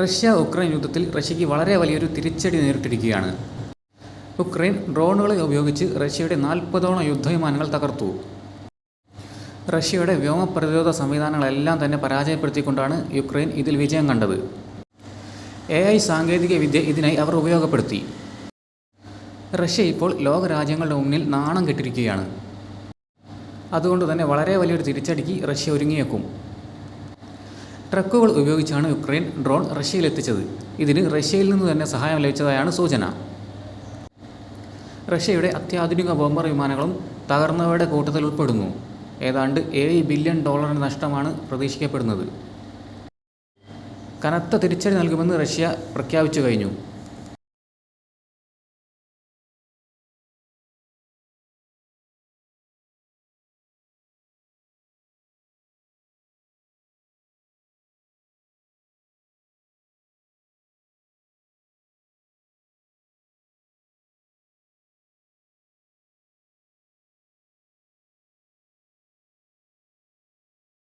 Russia Ukraine യുദ്ധത്തിൽ റഷ്യയ്ക്ക് വളരെ വലിയൊരു തിരിച്ചടി നേരിട്ടിരിക്കുകയാണ്. ഉക്രൈൻ ഡ്രോണുകളെ ഉപയോഗിച്ച് റഷ്യയുടെ നാൽപ്പതോളം യുദ്ധവിമാനങ്ങൾ തകർത്തു. റഷ്യയുടെ വ്യോമ പ്രതിരോധ സംവിധാനങ്ങളെല്ലാം തന്നെ പരാജയപ്പെടുത്തിക്കൊണ്ടാണ് യുക്രൈൻ ഇതിൽ വിജയം കണ്ടത്. എ ഐ സാങ്കേതിക വിദ്യ ഇതിനായി അവർ ഉപയോഗപ്പെടുത്തി. റഷ്യ ഇപ്പോൾ ലോകരാജ്യങ്ങളുടെ മുന്നിൽ നാണം കെട്ടിരിക്കുകയാണ്. അതുകൊണ്ട് തന്നെ വളരെ വലിയൊരു തിരിച്ചടിക്ക് റഷ്യ ഒരുങ്ങിയേക്കും. ട്രക്കുകൾ ഉപയോഗിച്ചാണ് യുക്രൈൻ ഡ്രോൺ റഷ്യയിലെത്തിച്ചത്. ഇതിന് റഷ്യയിൽ നിന്ന് തന്നെ സഹായം ലഭിച്ചതായാണ് സൂചന. റഷ്യയുടെ അത്യാധുനിക ബോംബർ വിമാനങ്ങളും തകർന്നവയുടെ കൂട്ടത്തിൽ ഉൾപ്പെടുന്നു. ഏതാണ്ട് ഏഴ് ബില്യൺ ഡോളറിന് നഷ്ടമാണ് പ്രതീക്ഷിക്കപ്പെടുന്നത്. കനത്ത തിരിച്ചടി നൽകുമെന്ന് റഷ്യ പ്രഖ്യാപിച്ചു കഴിഞ്ഞു.